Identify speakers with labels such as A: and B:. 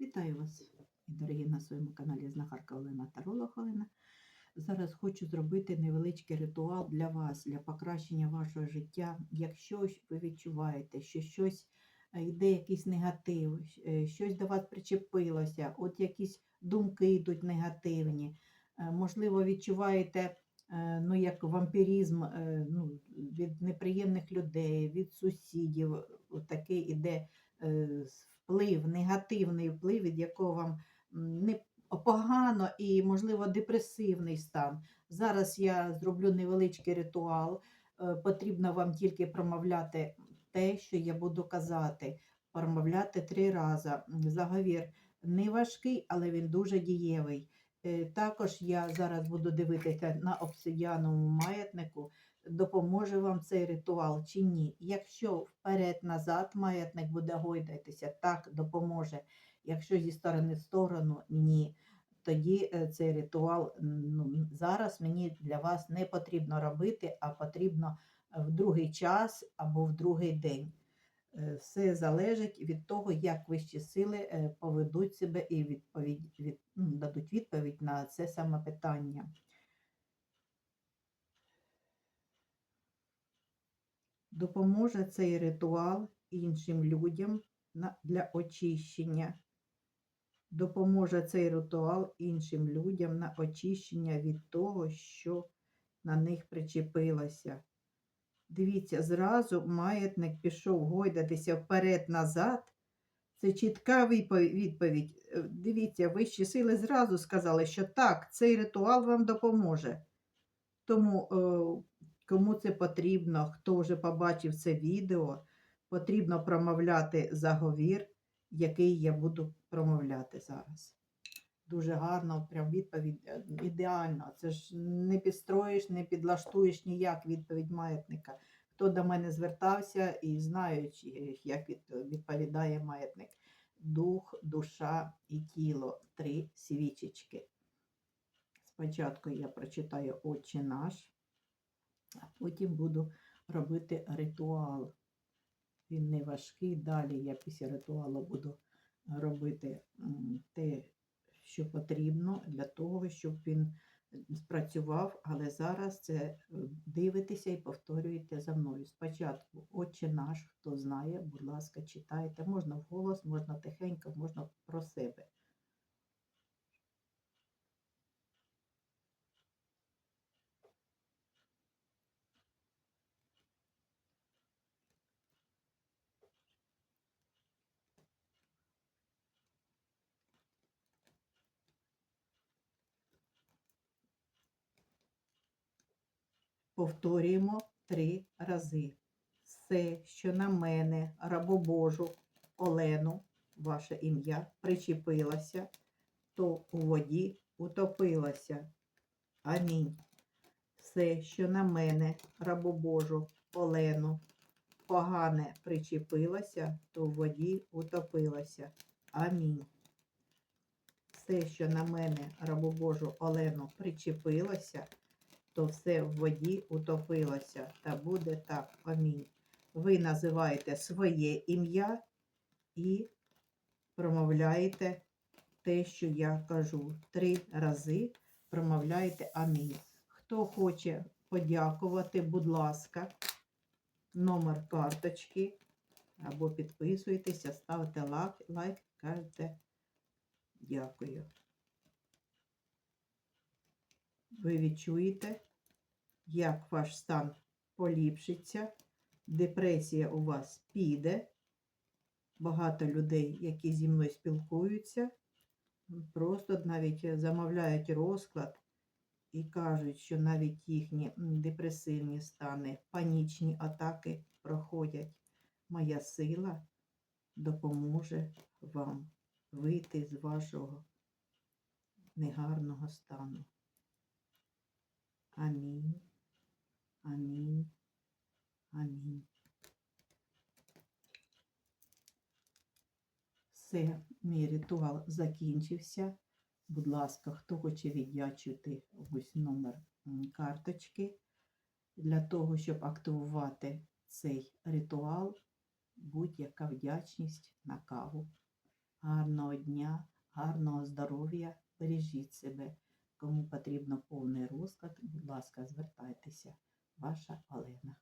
A: Вітаю вас, дорогі на своєму каналі Знахарка Олена Таролог Олена. Зараз хочу зробити невеличкий ритуал для вас, для покращення вашого життя. Якщо ви відчуваєте, що щось е, йде якийсь негатив, е, щось до вас причепилося, от якісь думки йдуть негативні, е, можливо, відчуваєте ну, як вампіризм е, ну, від неприємних людей, від сусідів, такий іде вплив, негативний вплив, від якого вам не погано і, можливо, депресивний стан. Зараз я зроблю невеличкий ритуал. Е, Потрібно вам тільки промовляти те, що я буду казати. Промовляти три рази. Заговір не важкий, але він дуже дієвий. Е, Також я зараз буду дивитися на обсидіановому маятнику, допоможе вам цей ритуал чи ні. Якщо вперед-назад маятник буде гойдатися, так допоможе. Якщо зі сторони в сторону, ні. Тоді е, цей ритуал ну, зараз мені для вас не потрібно робити, а потрібно е, в другий час або в другий день. Е, Все залежить від того, як вищі сили поведуть себе і відповідь, від, ну, дадуть відповідь на це саме питання. Допоможе цей ритуал іншим людям для очищення. Допоможе цей ритуал іншим людям на очищення від того, що на них причепилося. Дивіться, зразу маятник пішов гойдатися вперед-назад. Це чітка відповідь. Е, Дивіться, вищі сили зразу сказали, що так, цей ритуал вам допоможе. Тому, е, кому це потрібно, хто вже побачив це відео, потрібно промовляти заговір, який я буду промовляти зараз. Дуже гарно, прям відповідь е, ідеально. Це ж не підстроїш, не підлаштуєш ніяк відповідь маятника. Хто до мене звертався і знають, е, як відповідає маятник. Дух, душа і тіло три свічечки. Спочатку я прочитаю Отче наш, а потім буду робити ритуал. Він не важкий. Далі я після ритуалу буду робити те, що потрібно для того, щоб він спрацював, але зараз це е, дивитеся і повторюєте за мною. Спочатку Отче наш, хто знає, будь ласка, читайте. Можна вголос, можна тихенько, можна про себе. Повторюємо три рази. Все, що на мене, рабу Божу, Олену, ваше ім'я, причепилося, то у воді утопилося. Амінь. Все, що на мене, рабу Божу, Олену, погане причепилося, то в воді утопилося. Амінь. Все, що на мене, рабу Божу, Олену, причепилося, то все в воді утопилося. Та буде так. Амінь. Ви називаєте своє ім'я і промовляєте те, що я кажу. Три рази промовляєте амінь. Хто хоче подякувати, будь ласка, номер карточки, або підписуйтеся, ставте лайк, лайк кажете дякую. Ви відчуєте, як ваш стан поліпшиться, депресія у вас піде. Багато людей, які зі мною спілкуються, просто навіть замовляють розклад і кажуть, що навіть їхні депресивні стани, панічні атаки проходять. Моя сила допоможе вам вийти з вашого негарного стану. Амінь. Амінь. Амінь. Все, мій ритуал закінчився. Будь ласка, хто хоче віддячити ось номер карточки для того, щоб активувати цей ритуал, будь-яка вдячність на каву. гарного дня, гарного здоров'я, бережіть себе. Кому потрібно повний розклад, будь ласка, звертайтеся. Ваша Олена.